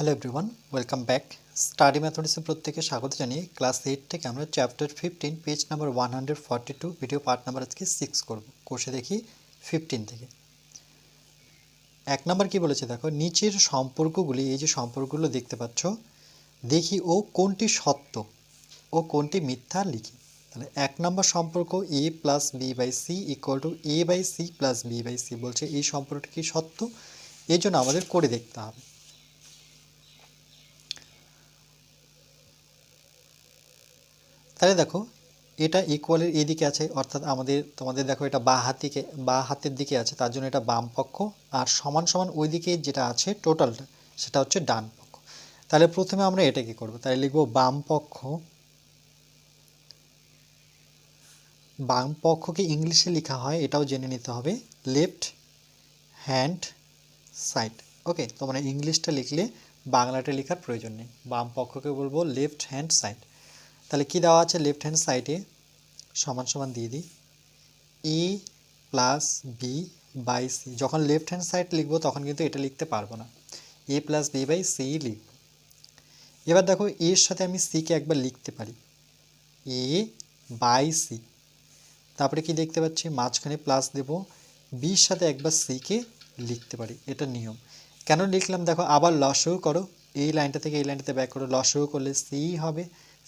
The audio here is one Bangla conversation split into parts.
Hello everyone welcome back study ম্যাথমেটিক্সের প্রত্যেকে স্বাগত জানিয়ে ক্লাস এইট থেকে আমরা chapter fifteen page number one hundred forty two video part number আজকে সিক্স করব। কোর্সে দেখি ফিফটিন থেকে। এক নম্বর কি বলেছে দেখো? নিচের সম্পর্কগুলি, এই যে সম্পর্কগুলো দেখতে পাচ্ছ, দেখি ও কোনটি সত্য, ও কোনটি মিথ্যা লিখি। তাহলে এক নম্বর সম্পর্ক A plus B by C equal to A by C plus B by C বলছে, এই সম্পর্কটি কি সত্য? এই জন্য আমাদের করে দেখতে হবে। তাহলে দেখো, এটা ইকুয়ালের এদিকে আছে, অর্থাৎ আমাদের, তোমাদের দেখো এটা বা হাতিকে, বা হাতের দিকে আছে, তার জন্য এটা বাম পক্ষ। আর সমান সমান ওই দিকে যেটা আছে টোটালটা সেটা হচ্ছে ডান পক্ষ। তাহলে প্রথমে আমরা এটা কি করব? তাহলে লিখব বাম পক্ষ, বাম পক্ষকে ইংলিশে লেখা হয়, এটাও জেনে নিতে হবে লেফট হ্যান্ড সাইড ওকে তো মানে ইংলিশটা লিখলে বাংলাটা লেখার প্রয়োজন নেই। বাম পক্ষকে বলব লেফট হ্যান্ড সাইড তাহলে কি দেওয়া আছে? লেফট হ্যান্ড সাইডে সমান সমান দিয়ে দিই। A plus B by C যখন লেফট হ্যান্ড সাইড লিখব, তখন কিন্তু এটা লিখতে পারব না। A plus B by C লিখব। এবার দেখো, এর সাথে আমি সিকে একবার লিখতে পারি। এ বাই সি তারপরে কি দেখতে পাচ্ছি? মাঝখানে প্লাস দেব। বির সাথে একবার সিকে লিখতে পারি। এটা নিয়ম। কেন লিখলাম? দেখো, আবার লসও করো। এই লাইনটা থেকে এই লাইনটাতে ব্যাক করো। লসও করলে সি হবে।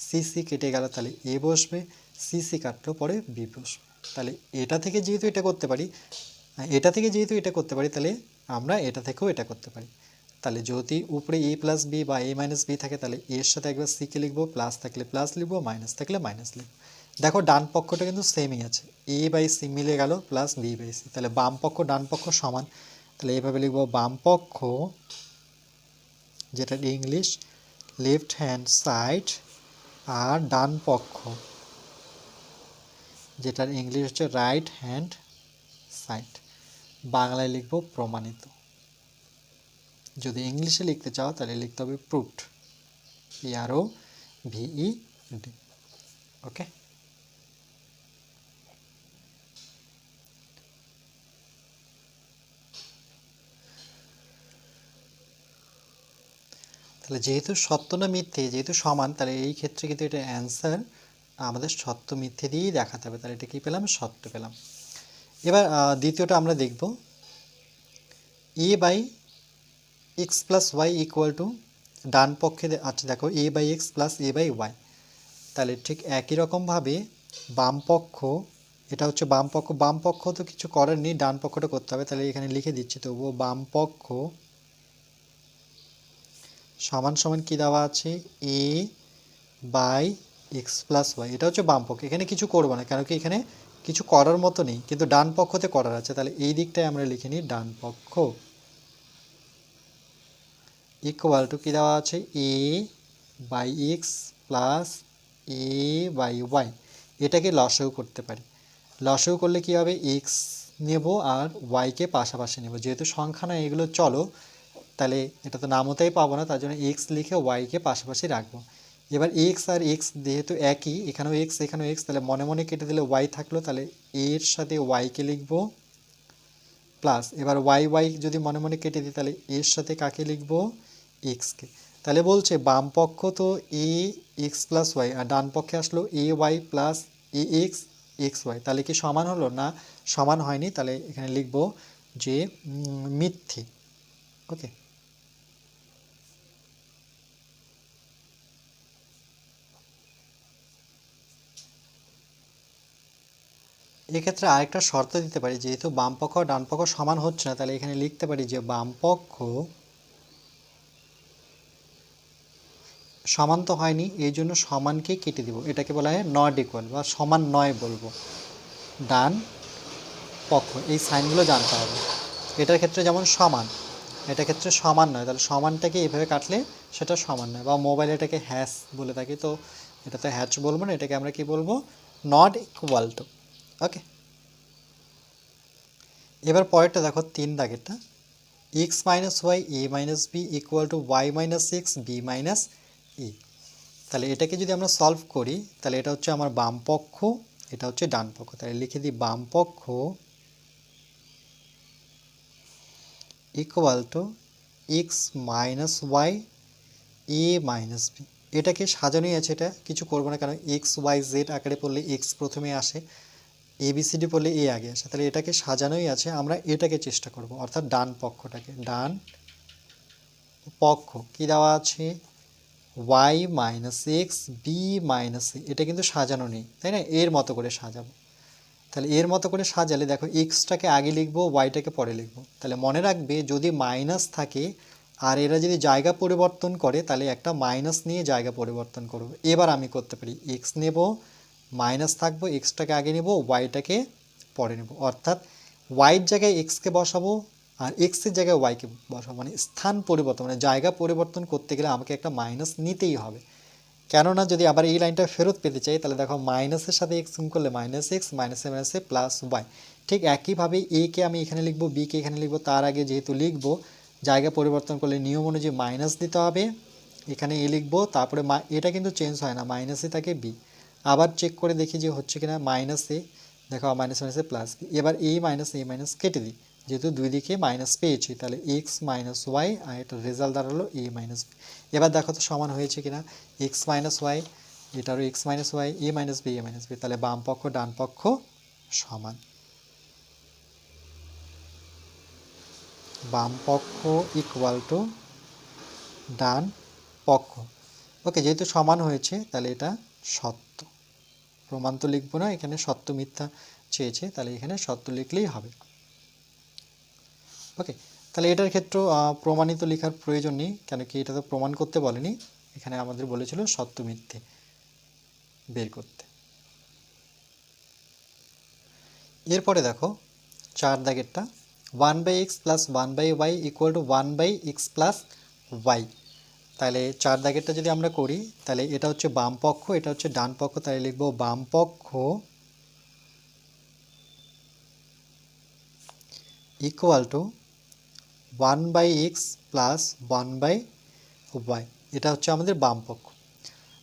সি সি কেটে গেল, তাহলে এ বসবে সি সি কাটলো, পরে বি বসবে। তাহলে এটা থেকে যেহেতু এটা করতে পারি এটা থেকে যেহেতু এটা করতে পারি, তাহলে আমরা এটা থেকেও এটা করতে পারি। তাহলে যদি উপরে এ প্লাস বি বা এ মাইনাস বি থাকে, তাহলে এর সাথে একবার সিকে লিখব প্লাস থাকলে প্লাস লিখব মাইনাস থাকলে মাইনাস লিখব। দেখো, ডান পক্ষটা কিন্তু সেমই আছে। এ বাই সি মিলে গেল প্লাস বি বাই সি তাহলে বাম পক্ষ, ডান পক্ষ সমান। তাহলে এইভাবে লিখব, বাম পক্ষ, যেটা ইংলিশ লেফট হ্যান্ড সাইড আর ডান পক্ষ, যেটার ইংলিশ হচ্ছে রাইট হ্যান্ড সাইড বাংলায় লিখব প্রমাণিত। যদি ইংলিশে লিখতে চাও, তাহলে লিখতে হবে proved P R O V E D okay তাহলে যেহেতু সত্য না মিথ্যে, যেহেতু সমান, তাহলে এই ক্ষেত্রে কিন্তু এটা অ্যান্সার আমাদের সত্য মিথ্যে দিয়েই দেখাতে হবে। তাহলে এটা কী পেলাম? সত্য পেলাম। এবার দ্বিতীয়টা আমরা দেখব। A by X plus Y equal to ডান পক্ষে আচ্ছা দেখো A by X plus A by Y তাহলে ঠিক একই রকমভাবে বাম পক্ষ, এটা হচ্ছে বাম পক্ষ। বাম পক্ষ তো কিছু করার নেই, ডান পক্ষটা করতে হবে। তাহলে এখানে লিখে দিচ্ছি, তবুও বাম পক্ষ সমান সমান কী দেওয়া আছে? A by X plus Y এটা হচ্ছে বাম পক্ষ। এখানে কিছু করব না, কেন কি এখানে কিছু করার মতো নেই। কিন্তু ডান পক্ষতে করার আছে। তাহলে এই দিকটায় আমরা লিখে নিই ডান পক্ষ। ইকুয়াল টু কী দেওয়া আছে? A by X plus A by Y এটাকে লসও করতে পারি। লসও করলে কি হবে? এক্স নেব আর ওয়াইকে পাশাপাশি নেব। যেহেতু সংখ্যা নয় এগুলো চলো। তাহলে এটা তো নামতাই পাবো না, তার জন্য এক্স লিখে ওয়াইকে পাশাপাশি রাখব। এবার এক্স আর এক্স যেহেতু একই, এখানেও এক্স এখানেও এক্স তাহলে মনে মনে কেটে দিলে ওয়াই থাকল, তাহলে এর সাথে ওয়াইকে লিখব। প্লাস এবার ওয়াই ওয়াই যদি মনে মনে কেটে দিই, তাহলে এর সাথে কাকে লিখব? এক্সকে তাহলে বলছে বাম পক্ষ তো এ এক্স প্লাস ওয়াই আর ডান পক্ষে আসলো A Y plus A X X Y তাহলে কি সমান হলো? না, সমান হয়নি, তাহলে এখানে লিখব যে মিথ্যে। ওকে এক্ষেত্রে আরেকটা শর্ত দিতে পারি, যেহেতু বাম পক্ষ ডান পক্ষ সমান হচ্ছে না, তাহলে এখানে লিখতে পারি যে বাম পক্ষ সমান তো হয়নি, এই জন্য সমানকে কেটে দিব। এটাকে বলা হয় নট ইকুয়াল বা সমান নয় বলব। ডান পক্ষ, এই সাইনগুলো জানতে হবে। এটার ক্ষেত্রে যেমন সমান এটার ক্ষেত্রে সমান নয়, তাহলে সমানটাকে এভাবে কাটলে সেটা সমান নয়, বা মোবাইলে এটাকে হ্যাশ বলে থাকি, তো এটা তো হ্যাচ বলব না, এটাকে আমরা কি বলব? নট ইকুয়াল টু ওকে এবার পরেরটা দেখো, তিন দাগেরটা। X minus Y A minus B equal to Y minus X B minus E তাহলে এটাকে যদি আমরা সলভ করি, তাহলে এটা হচ্ছে আমার বাম পক্ষ, এটা হচ্ছে ডান পক্ষ। তাহলে লিখে দিই বাম পক্ষ equal to X minus Y A minus B এটাকে সাজানোই আছে এটা, কিছু করব না কারণ এক্স ওয়াই জেড আকারে পড়লে এক্স প্রথমে আসে। এ বি সি ডি পড়লে এ আগে আসে। তাহলে এটাকে সাজানোই আছে। আমরা এটাকে চেষ্টা করব, অর্থাৎ ডান পক্ষটাকে। ডান পক্ষ। কী দেওয়া আছে? Y minus X B minus এটা কিন্তু সাজানো নেই, তাই না? এর মতো করে সাজাবো। তাহলে এর মতো করে সাজালে দেখো এক্সটাকে আগে লিখব ওয়াইটাকে পরে লিখব। তাহলে মনে রাখবে যদি মাইনাস থাকে, আর এরা যদি জায়গা পরিবর্তন করে, তাহলে একটা মাইনাস নিয়ে জায়গা পরিবর্তন করব। এবার আমি করতে পারি এক্স নেব মাইনাস থাকব এক্সটাকে আগে নেব ওয়াইটাকে পরে নেব। অর্থাৎ ওয়াইয়ের জায়গায় এক্সকে বসাবো আর এক্সের জায়গায় ওয়াইকে বসাবো। মানে স্থান পরিবর্তন মানে জায়গা পরিবর্তন করতে গেলে আমাকে একটা মাইনাস নিতেই হবে। কেননা যদি আবার এই লাইনটা ফেরত পেতে চাই, তাহলে দেখো মাইনাসের সাথে এক্স গুণ করলে মাইনাস এক্স মাইনাসে মাইনাসে প্লাস ওয়াই ঠিক একইভাবে এ কে আমি এখানে লিখব বি কে এখানে লিখব, তার আগে যেহেতু লিখব, জায়গা পরিবর্তন করলে নিয়ম অনুযায়ী মাইনাস দিতে হবে। এখানে এ লিখব, তারপরে এটা কিন্তু চেঞ্জ হয় না মাইনাসে থাকে বি আবার চেক করে দেখি যে হচ্ছে কিনা মাইনাস এ দেখো মাইনাস মাইনাসে প্লাস বি এবার এই মাইনাস এ মাইনাস কেটে দিই। যেহেতু দুই দিকে মাইনাস পেয়েছি, তাহলে এক্স মাইনাস ওয়াই আর এটা রেজাল্ট দাঁড়াল এ মাইনাস বি এবার দেখো তো সমান হয়েছে কিনা। এক্স মাইনাস ওয়াই এটারও X minus Y A minus B A minus B তাহলে বাম পক্ষ, ডান পক্ষ সমান। বাম পক্ষ ইকুয়াল টু ডান পক্ষ। ওকে যেহেতু সমান হয়েছে, তাহলে এটা সত্য। প্রমাণ তো লিখব না, এখানে সত্য মিথ্যা চেয়েছে, তাহলে এখানে সত্য লিখলেই হবে। ওকে তাহলে এটার ক্ষেত্রে প্রমাণিত লেখার প্রয়োজন নেই, কেন কি এটা তো প্রমাণ করতে বলেনি, এখানে আমাদের বলেছিল সত্য মিথ্যে বের করতে। এরপরে দেখো, চার দাগেরটা one by X plus one by Y equal to one by X plus Y তাহলে চার দাগেরটা যদি আমরা করি, তাহলে এটা হচ্ছে বাম পক্ষ, এটা হচ্ছে ডান পক্ষ, তাহলে লিখব বাম পক্ষ equal to one by X plus one by Y এটা হচ্ছে আমাদের বাম পক্ষ।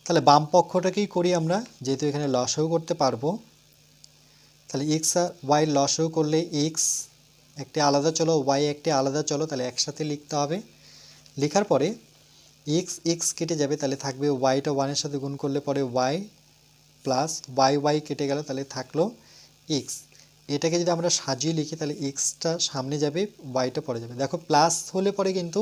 তাহলে বাম পক্ষটাকেই করি আমরা, যেহেতু এখানে লসও করতে পারব। তাহলে এক্স আর ওয়াই লসও করলে এক্স একটি আলাদা চলো ওয়াই একটি আলাদা চলো, তাহলে একসাথে লিখতে হবে। লেখার পরে এক্স এক্স কেটে যাবে, তাহলে থাকবে ওয়াইটা ওয়ানের সাথে গুণ করলে পরে ওয়াই প্লাস ওয়াই ওয়াই কেটে গেল, তাহলে থাকল এক্স এটাকে যদি আমরা সাজিয়ে লিখি, তাহলে এক্সটা সামনে যাবে ওয়াইটা পরে যাবে। দেখো প্লাস হলে পরে কিন্তু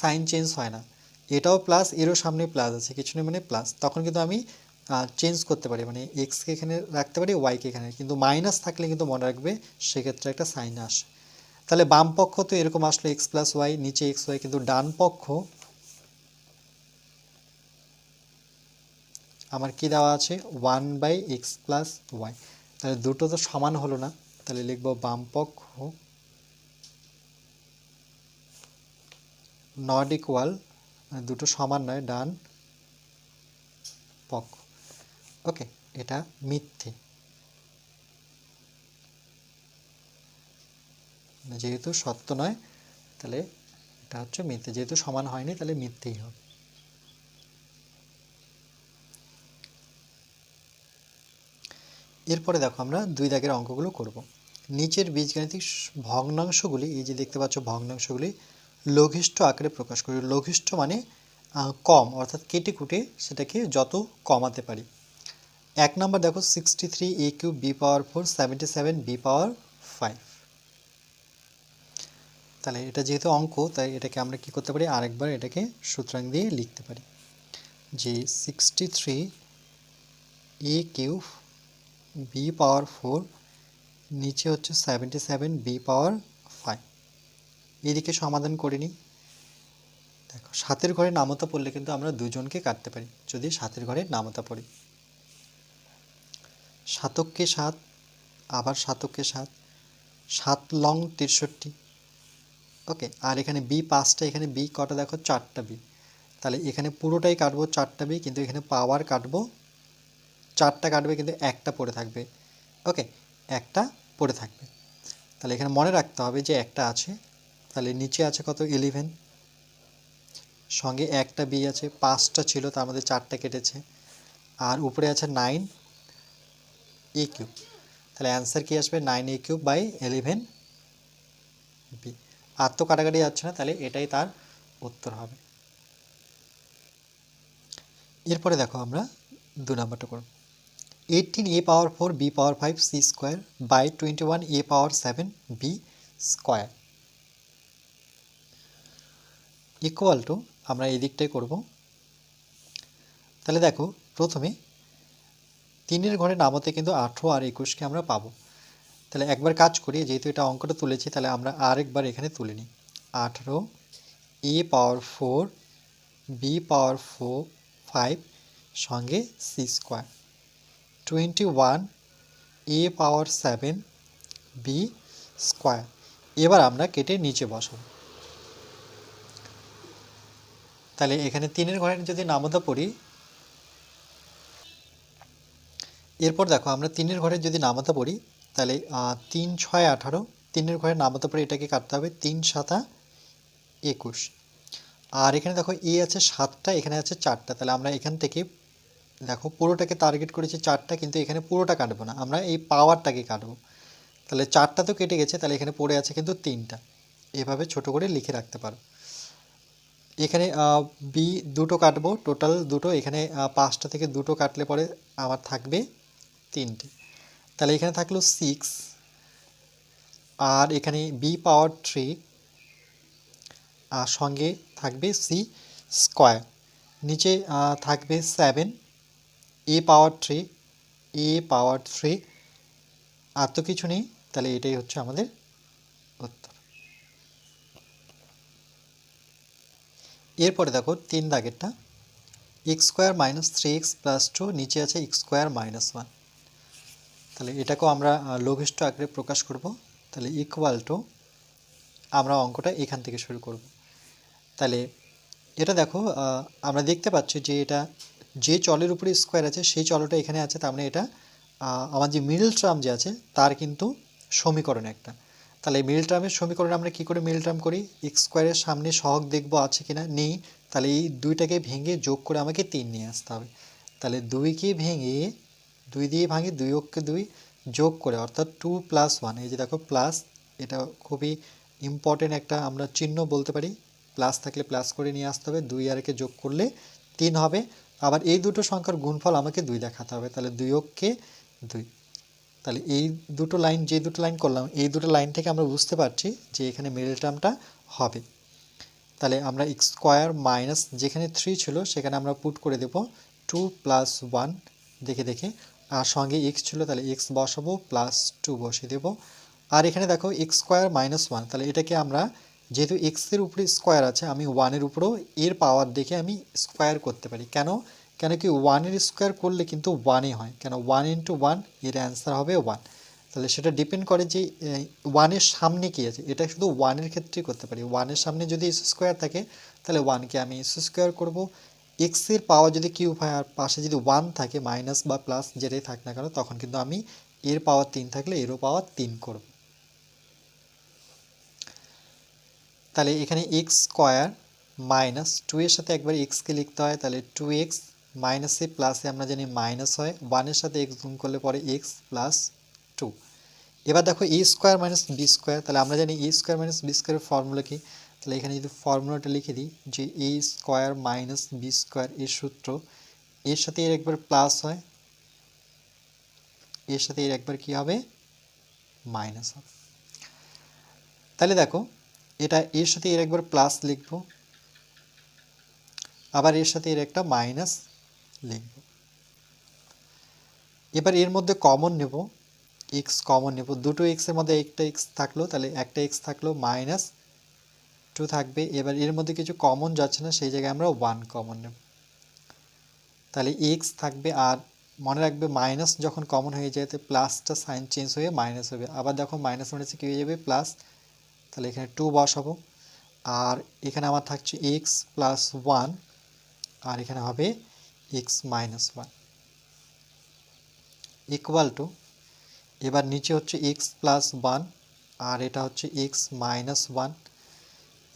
সাইন চেঞ্জ হয় না। এটাও প্লাস এরও সামনে প্লাস আছে, কিছু নেই মানে প্লাস তখন কিন্তু আমি চেঞ্জ করতে পারি মানে এক্সকে এখানে রাখতে পারি ওয়াইকে এখানে। কিন্তু মাইনাস থাকলে কিন্তু মনে রাখবে, সেক্ষেত্রে একটা সাইন আসে। তাহলে বাম পক্ষ তো এরকম আসলো এক্স প্লাস ওয়াই নিচে এক্স ওয়াই কিন্তু ডান পক্ষ আমার কি দেওয়া আছে? One by X plus Y. তাহলে দুটো তো সমান হলো না। তাহলে লিখব বাম পক্ষ নট ইকুয়াল মানে দুটো সমান নয়, ডান পক্ষ। ওকে, এটা মিথ্যে। যেহেতু সত্য নয়, তাহলে এটা হচ্ছে মিথ্যে। যেহেতু সমান হয়নি, তাহলে মিথ্যেই হবে। এরপরে দেখো আমরা দুই দাগের অঙ্কগুলো করব। নিচের বীজগাণিতিক ভগ্নাংশগুলি, এই যে দেখতে পাচ্ছ ভগ্নাংশগুলি, লঘিষ্ঠ আকারে প্রকাশ করি। লঘিষ্ঠ মানে কম, অর্থাৎ কেটে কুটে সেটাকে যত কমাতে পারি। এক নম্বর দেখো sixty three A cube B power four seventy seven B power five তাহলে এটা যেহেতু অঙ্ক, তাই এটাকে আমরা কি করতে পারি? আরেকবার এটাকে সূত্রাং দিয়ে লিখতে পারি। যে sixty three A cube B power four নিচে হচ্ছে seventy seven B power five এদিকে সমাধান করে নিই। দেখো, সাতের ঘরে নামতা পড়লে কিন্তু আমরা দুজনকে কাটতে পারি, যদি সাতের ঘরে নামতা পড়ি। সাতককে সাত, আবার সাতককে সাত সাত লং তেষট্টি। ওকে, আর এখানে বি পাঁচটা, এখানে বি কটা, দেখো চারটা বি তাহলে এখানে পুরোটাই কাটবো, চারটা বি কিন্তু এখানে পাওয়ার কাটবো চারটা কাটবে কিন্তু একটা পড়ে থাকবে। ওকে, একটা পড়ে থাকবে। তাহলে এখানে মনে রাখতে হবে যে একটা আছে, তাহলে নিচে আছে কত? ইলেভেন সঙ্গে একটা বি আছে, পাঁচটা ছিল, তার মধ্যে চারটা কেটেছে। আর উপরে আছে নাইন এ কিউব তাহলে অ্যান্সার কী আসবে? Nine A cube by eleven B আর তো কাটাকাটি যাচ্ছে না, তাহলে এটাই তার উত্তর হবে। এরপরে দেখো আমরা দু নম্বরটা করব। Eighteen A power four B power five C square by twenty one A power seven B square equal আমরা এই দিকটাই করব। তাহলে দেখো, প্রথমে তিনের ঘরে নামতে কিন্তু আঠেরো আর একুশকে আমরা পাবো। তাহলে একবার কাজ করি, যেহেতু এটা অঙ্কটা তুলেছি, তাহলে আমরা আরেকবার এখানে তুলে নিই। আঠেরো A power four B power four five সঙ্গে C square twenty one A power seven B square এবার আমরা কেটে নিচে বসাবো। তাহলে এখানে তিনের ঘরের যদি নামতা পড়ি, এরপর দেখো আমরা তিনের ঘরের যদি নামাতা পড়ি, তাহলে তিন, ছয়, আঠারো, তিনের ঘরের নামাতা পড়ে এটাকে কাটতে হবে তিন, সাতা, একুশ। আর এখানে দেখো এ আছে সাতটা, এখানে আছে চারটা, তাহলে আমরা এখান থেকে দেখো, পুরোটাকে টার্গেট করেছি চারটা, কিন্তু এখানে পুরোটা কাটবো না। আমরা এই পাওয়ারটাকে কাটবো। তাহলে চারটা তো কেটে গেছে, তাহলে এখানে পড়ে আছে কিন্তু তিনটা। এভাবে ছোট করে লিখে রাখতে পারো। এখানে বি দুটো কাটবো টোটাল দুটো। এখানে পাঁচটা থেকে দুটো কাটলে পরে আমার থাকবে তিনটে। তাহলে এখানে থাকল সিক্স আর এখানে বি পাওয়ার থ্রি আর সঙ্গে থাকবে সি স্কোয়ার নিচে থাকবে seven A power three, A power three, আর তো কিছু নেই, তাহলে এটাই হচ্ছে আমাদের উত্তর। এরপরে দেখো তিন দাগেরটা, X square minus three X plus two, নিচে আছে এক্স স্কোয়ার মাইনাস ওয়ান। তাহলে এটাকেও আমরা লঘিষ্ঠ আকারে প্রকাশ করব, তাহলে ইকুয়াল টু আমরা অঙ্কটা এখান থেকে শুরু করব। তাহলে এটা দেখো আমরা দেখতে পাচ্ছি যে এটা যে চলের উপরে স্কোয়ার আছে, সেই চলটা এখানে আছে, তার মানে এটা আমার যে মিডল টার্ম যে আছে, তার কিন্তু সমীকরণ একটা। তাহলে মিডল টার্মের সমীকরণ আমরা কি করে মিডল টার্ম করি? এক্স স্কোয়ারের সামনে সহগ দেখব আছে কিনা? নেই। তাহলে এই দুইটাকে ভেঙে যোগ করে আমাকে তিন নিয়ে আসতে হবে। তাহলে দুইকে ভেঙে দুই দিয়ে ভাঙে দুই অক্ষে দুই যোগ করে, অর্থাৎ টু প্লাস ওয়ান এই যে দেখো প্লাস এটা খুবই ইম্পর্টেন্ট একটা আমরা চিহ্ন বলতে পারি। প্লাস থাকলে প্লাস করে নিয়ে আসতে হবে, দুই আর একে যোগ করলে তিন হবে। আবার এই দুটো সংখ্যার গুণফল আমাকে দুই দেখাতে হবে, তাহলে দুই অক্ষে দুই। তাহলে এই দুটো লাইন, যে দুটো লাইন করলাম, এই দুটো লাইন থেকে আমরা বুঝতে পারছি যে এখানে মিডল টার্মটা হবে। তাহলে আমরা স্কোয়ার মাইনাস যেখানে থ্রি ছিল, সেখানে আমরা পুট করে দেব টু প্লাস ওয়ান দেখে দেখে। আর সঙ্গে এক্স ছিল, তাহলে এক্স বসাবো প্লাস টু বসিয়ে দেবো। আর এখানে দেখো এক্স স্কোয়ার মাইনাস ওয়ান তাহলে এটাকে আমরা যেহেতু এক্সের উপরে স্কোয়ার আছে, আমি ওয়ানের উপরেও এর পাওয়ার দেখে আমি স্কোয়ার করতে পারি। কেন? কেন কি ওয়ানের স্কোয়ার করলে কিন্তু ওয়ানই হয়। কেন? ওয়ান ইন্টু ওয়ানের অ্যান্সার হবে ওয়ান তাহলে সেটা ডিপেন্ড করে যে ওয়ানের সামনে কী আছে। এটা শুধু ওয়ানের ক্ষেত্রেই করতে পারি। ওয়ানের সামনে যদি এস স্কোয়ার থাকে, তাহলে ওয়ানকে আমি এস স্কোয়ার করব। এক্সের পাওয়ার যদি কিউব হয় আর পাশে যদি ওয়ান থাকে মাইনাস বা প্লাস যেটাই থাক না কেন, তখন কিন্তু আমি এর পাওয়ার তিন থাকলে এরও পাওয়ার তিন করব। তাহলে এখানে এক্স স্কোয়ার মাইনাস টু এর সাথে একবার এক্সকে লিখতে হয়, তাহলে টু এক্স মাইনাসে প্লাসে আমরা জানি মাইনাস হয় ওয়ানের সাথে এক্স গুণ করলে পরে এক্স প্লাস টু এবার দেখো A square minus B square তাহলে আমরা জানি এ স্কোয়ার মাইনাস বি স্কোয়ারের ফর্মুলা কি? তাহলে এখানে যদি ফর্মুলাটা লিখে দিই, যে A square minus B square এর সূত্র, এর সাথে এর একবার প্লাস হয়, এর সাথে এর একবার কি হবে? মাইনাস হবে। তাহলে দেখো এটা এর সাথে এর একবার প্লাস লিখব। আবার এর সাথে এর একটা মাইনাস লিখব। এবার এর মধ্যে কমন নেব। এক্স কমন নেব। দুটো এক্সের মধ্যে একটা এক্স থাকল, তাহলে একটা এক্স থাকল মাইনাস টু থাকবে। এবার এর মধ্যে কিছু কমন যাচ্ছে না, সেই জায়গায় আমরা ওয়ান কমন নেব। তাহলে এক্স থাকবে আর মনে রাখবে মাইনাস যখন কমন হয়ে যায় তো প্লাসটা সাইন চেঞ্জ হয়ে মাইনাস হবে। আবার দেখো মাইনাস মাইনাসে কী হয়ে যাবে? প্লাস তাহলে এখানে টু বসাবো। আর এখানে আমার থাকছে এক্স প্লাস ওয়ান আর এখানে হবে X minus one equal to এবার নিচে হচ্ছে এক্স প্লাস ওয়ান আর এটা হচ্ছে এক্স মাইনাস ওয়ান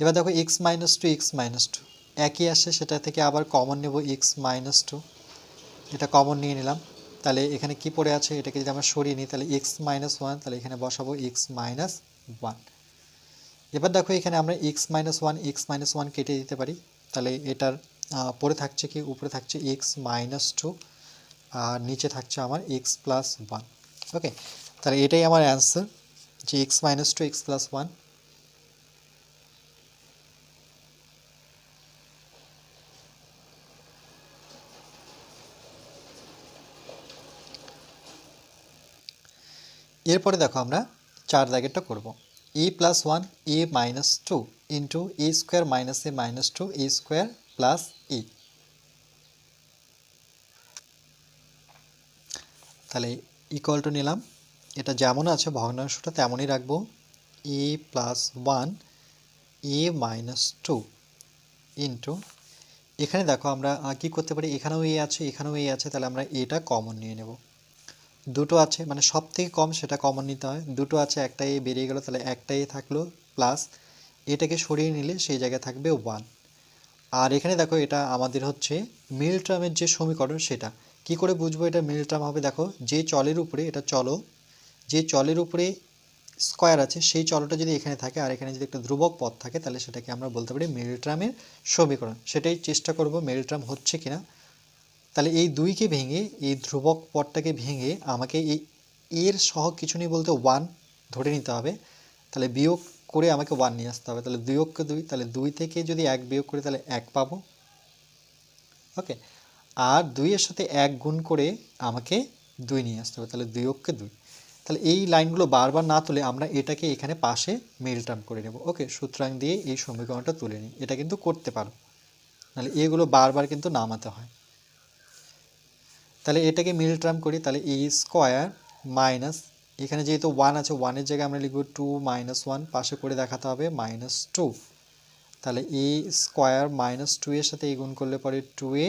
এবার দেখো X minus two X minus two একই আসে সেটা থেকে আবার কমন নেব এক্স মাইনাস টু এটা কমন নিয়ে নিলাম। তাহলে এখানে কি পড়ে আছে? এটাকে যদি আমরা সরিয়ে নিই, তাহলে এক্স মাইনাস ওয়ান তাহলে এখানে বসাবো এক্স মাইনাস ওয়ান এবার দেখো এখানে আমরা X minus one X minus one কেটে দিতে পারি। তাহলে এটার পরে থাকছে কি? উপরে থাকছে এক্স মাইনাস টু আর নিচে থাকছে আমার এক্স প্লাস ওয়ান ওকে তাহলে এটাই আমার অ্যান্সার যে X minus two X plus one এরপরে দেখো আমরা চার দাগেরটা করব। A plus one A minus two into A square minus A minus two A square plus A তাহলে ইকুয়াল টু নিলাম। এটা যেমন আছে ভগ্নাংশটা তেমনই রাখব। A plus one A minus two into এখানে দেখো আমরা কি করতে পারি? এখানেও এ আছে, এখানেও এ আছে, তাহলে আমরা এটা কমন নিয়ে নেব। দুটো আছে মানে সব থেকে কম সেটা কমন নিতে হয়। দুটো আছে একটা এ বেরিয়ে গেল, তাহলে একটা এ থাকল প্লাস এটাকে সরিয়ে নিলে সেই জায়গায় থাকবে ওয়ান আর এখানে দেখো, এটা আমাদের হচ্ছে মিল টার্মের যে সমীকরণ সেটা। কি করে বুঝব এটা মিল টার্ম হবে? দেখো, যে চলের উপরে এটা চলো, যে চলের উপরে স্কোয়ার আছে, সেই চলটা যদি এখানে থাকে আর এখানে যদি একটা ধ্রুবক পথ থাকে, তাহলে সেটাকে আমরা বলতে পারি মিল টার্মের সমীকরণ। সেটাই চেষ্টা করব টার্ম হচ্ছে কিনা। তাহলে এই দুইকে ভেঙে, এই ধ্রুবক পদটাকে ভেঙে আমাকে এই এর সহ কিছু নেই বলতে ওয়ান ধরে নিতে হবে। তাহলে বিয়োগ করে আমাকে ওয়ান নিয়ে আসতে হবে। তাহলে দুইকে দুই, তাহলে দুই থেকে যদি এক বিয়োগ করি তাহলে এক পাবো। ওকে আর দুইয়ের সাথে এক গুণ করে আমাকে দুই নিয়ে আসতে হবে। তাহলে দুইকে দুই। তাহলে এই লাইনগুলো বারবার না তুলে আমরা এটাকে এখানে পাশে মিল টার্ম করে নেব। ওকে সুতরাং দিয়ে এই সমীকরণটা তুলে নিই। এটা কিন্তু করতে পারো নাহলে এগুলো বারবার কিন্তু নামাতে হয়। তাহলে এটাকে মিল টার্ম করি, তাহলে এ স্কোয়ার মাইনাস এখানে যেহেতু ওয়ান আছে ওয়ানের জায়গায় আমরা লিখব টু মাইনাস ওয়ান পাশে করে দেখাতে হবে মাইনাস টু তাহলে এ স্কোয়ার মাইনাস টু এর সাথে এ গুণ করলে পরে টু এ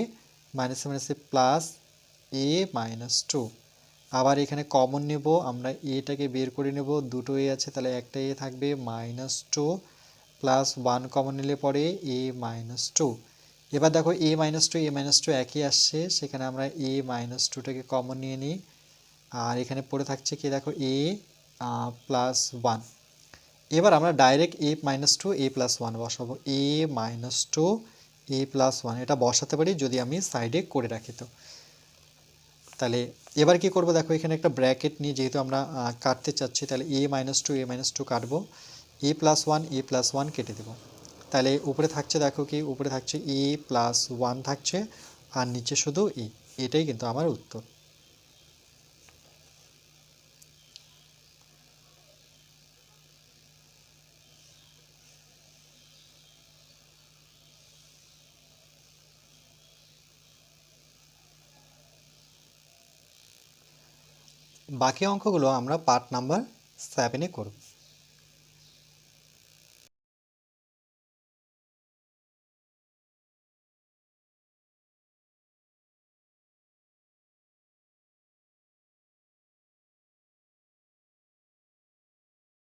মাইনাসে মাইনাসে প্লাস এ মাইনাস টু আবার এখানে কমন নেব, আমরা এটাকে বের করে নেব, দুটো এ আছে, তাহলে একটা এ থাকবে minus two plus one common নিলে পরে এ মাইনাস টু এবার দেখো A minus two A minus two একই আসছে, সেখানে আমরা এ মাইনাস টুটাকে কমন নিয়ে নিই। আর এখানে পড়ে থাকছে কি দেখো এ প্লাস ওয়ান এবার আমরা direct A minus two A plus one বসাবো। A minus two A plus one এটা বসাতে পারি যদি আমি সাইডে করে রাখি তো। তাহলে এবার কি করব দেখো, এখানে একটা ব্র্যাকেট নিয়ে যেহেতু আমরা কাটতে চাচ্ছি, তাহলে A minus two A minus two কাটবো। A plus one A plus one কেটে দেবো। তাহলে উপরে থাকছে দেখো কি, উপরে থাকছে এ প্লাস ওয়ান থাকছে, আর নিচে শুধু এ এটাই কিন্তু আমার উত্তর। বাকি অঙ্কগুলো আমরা পার্ট নাম্বার সেভেনে করব।